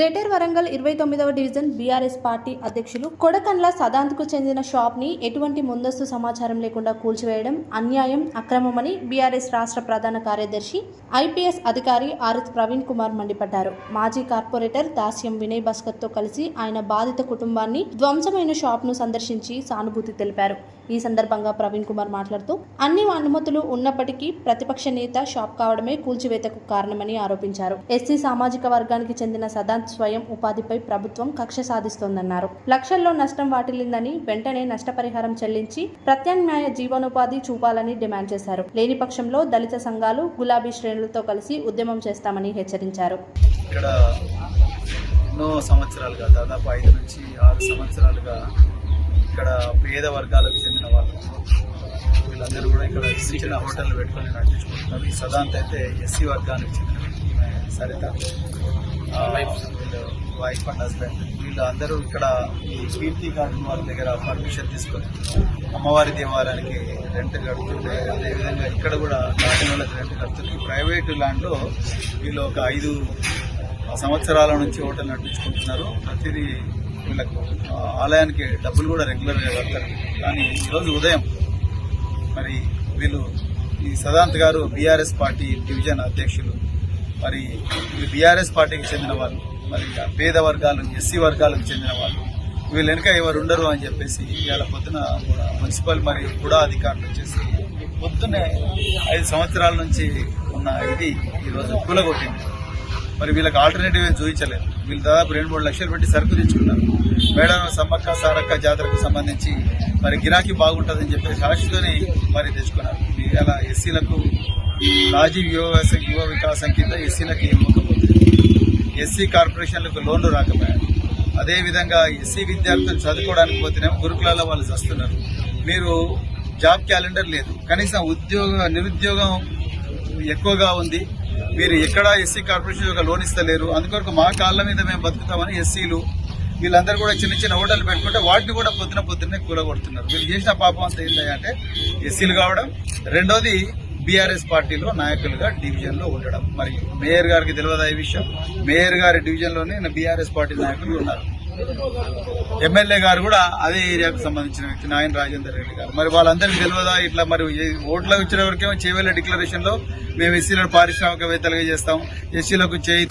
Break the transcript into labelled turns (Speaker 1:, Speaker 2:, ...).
Speaker 1: Greater Warangal ఇరవై తొమ్మిదవ division BRS party అధ్యక్షులు కొడకండ్ల సదాంత్కు చెందిన షాప్ని ఎటువంటి ముందస్తు సమాచారం లేకుండా కూల్చివేయడం అన్యాయం అక్రమమని బీఆర్ఎస్ రాష్ట్ర ప్రధాన కార్యదర్శి ఐపీఎస్ అధికారి ఆర్ఎస్ ప్రవీణ్ కుమార్ మండిపడ్డారు. మాజీ కార్పొరేటర్ దాస్యం వినయ్ భాస్కర్తో కలిసి ఆయన బాధిత కుటుంబాన్ని ధ్వంసమైన షాప్ను సందర్శించి సానుభూతి తెలిపారు. ఈ సందర్భంగా ప్రవీణ్ కుమార్ మాట్లాడుతూ అన్ని అనుమతులు ఉన్నప్పటికీ ప్రతిపక్ష నేత షాప్ కావడమే కూల్చివేతకు కారణమని ఆరోపించారు. ఎస్సీ సామాజిక వర్గానికి చెందిన సదాంత్ స్వయం ఉపాధిపై ప్రభుత్వం కక్ష సాధిస్తోందన్నారు. లక్షల్లో నష్టం వాటిల్లిందని వెంటనే నష్టపరిహారం చెల్లించి ప్రత్యామ్నాయ జీవనోపాధి చూపాలని డిమాండ్ చేశారు. లేని పక్షంలో దళిత సంఘాలు గులాబీ శ్రేణులతో కలిసి ఉద్యమం చేస్తామని హెచ్చరించారు.
Speaker 2: ఇక్కడ ఎన్నో సంవత్సరాలుగా దాదాపు ఐదు నుంచి ఆరు సంవత్సరాలుగా ఇక్కడ పేద వర్గాలకు చెందిన వాళ్ళు వీళ్ళందరూ కూడా ఇక్కడ చిన్న చిన్న హోటల్ పెట్టుకొని నడిపించుకుంటున్నారు ఈ సదాంత్ అయితే ఎస్సీ వర్గానికి చెందిన సరిత. వీళ్ళు వైఫ్ అండ్ హస్బెండ్ వీళ్ళందరూ ఇక్కడ ఈ కీర్తి గార్డెన్ వారి దగ్గర పర్మిషన్ తీసుకొని అమ్మవారి దేవాలయానికి రెంట్ కడుతుంటే అదేవిధంగా ఇక్కడ కూడా గార్డెన్ వాళ్ళకి రెంట్ కడుతుంది ప్రైవేట్ ల్యాండ్లో వీళ్ళు ఒక ఐదు సంవత్సరాల నుంచి హోటల్ నడిపించుకుంటున్నారు ప్రతిదీ వీళ్ళకు ఆలయానికి డబ్బులు కూడా రెగ్యులర్గా కడతారు. కానీ ఈరోజు ఉదయం మరి వీళ్ళు ఈ సదాంత్ గారు బీఆర్ఎస్ పార్టీ డివిజన్ అధ్యక్షులు. మరి వీళ్ళు బీఆర్ఎస్ పార్టీకి చెందిన వాళ్ళు మరి పేద వర్గాలు ఎస్సీ వర్గాలకు చెందిన వాళ్ళు వీళ్ళు వెనుక ఎవరు ఉండరు అని చెప్పేసి ఇవాళ పొద్దున కూడా మున్సిపల్ మరియు కూడా అధికారులు వచ్చేసి పొద్దున్నే ఐదు సంవత్సరాల నుంచి ఉన్న ఇది ఈరోజు కూలగొట్టింది. మరి వీళ్ళకి ఆల్టర్నేటివ్ ఏం చూపించలేదు. వీళ్ళు దాదాపు రెండు మూడు లక్షలు పెట్టి సరుకు తెచ్చుకున్నారు. మేడం సమ్మక్క సారక్క జాతరకు సంబంధించి మరి గిరాకీ బాగుంటుందని చెప్పేసి ఆశతోని మరి తెచ్చుకున్నారు. ఇలా ఎస్సీలకు రాజీవ్ యువ యువ వికాసం కింద ఎస్సీలకు ఇవ్వకపోతే ఎస్సీ కార్పొరేషన్లకు లోన్లు రాకపోయారు. అదేవిధంగా ఎస్సీ విద్యార్థులు చదువుకోవడానికి పోతేనేమో గురుకులాల్లో వాళ్ళు వస్తున్నారు మీరు జాబ్ క్యాలెండర్ లేదు. కనీసం ఉద్యోగ నిరుద్యోగం ఎక్కువగా ఉంది. మీరు ఎక్కడ ఎస్సీ కార్పొరేషన్ యొక్క లోన్ ఇస్తలేరు. అందుకొరకు మా కాళ్ళ మీద మేము బతుకుతామని ఎస్సీలు వీళ్ళందరూ కూడా చిన్న చిన్న హోటల్ పెట్టుకుంటే వాటిని కూడా పొద్దున పొద్దున్నే కూలగొడుతున్నారు. వీళ్ళు చేసిన పాపం అంతా ఏంటంటే ఎస్సీలు కావడం రెండోది బీఆర్ఎస్ పార్టీలో నాయకులుగా డివిజన్లో ఉండడం. మరి మేయర్ గారికి తెలియదా ఈ విషయం? మేయర్ గారి డివిజన్లోనే బీఆర్ఎస్ పార్టీ నాయకులు ఉన్నారు. ఎమ్మెల్యే గారు కూడా అదే ఏరియాకు సంబంధించిన వ్యక్తి నాయన రాజేందర్ రెడ్డి గారు. మరి వాళ్ళందరికీ తెలియదా? ఇట్లా మరి ఓట్ల వచ్చిన వరకేమో చేవేళ్ళ డిక్లరేషన్లో మేము ఎస్సీలను పారిశ్రామికవేత్తలుగా చేస్తాం. ఎస్సీలకు చేయి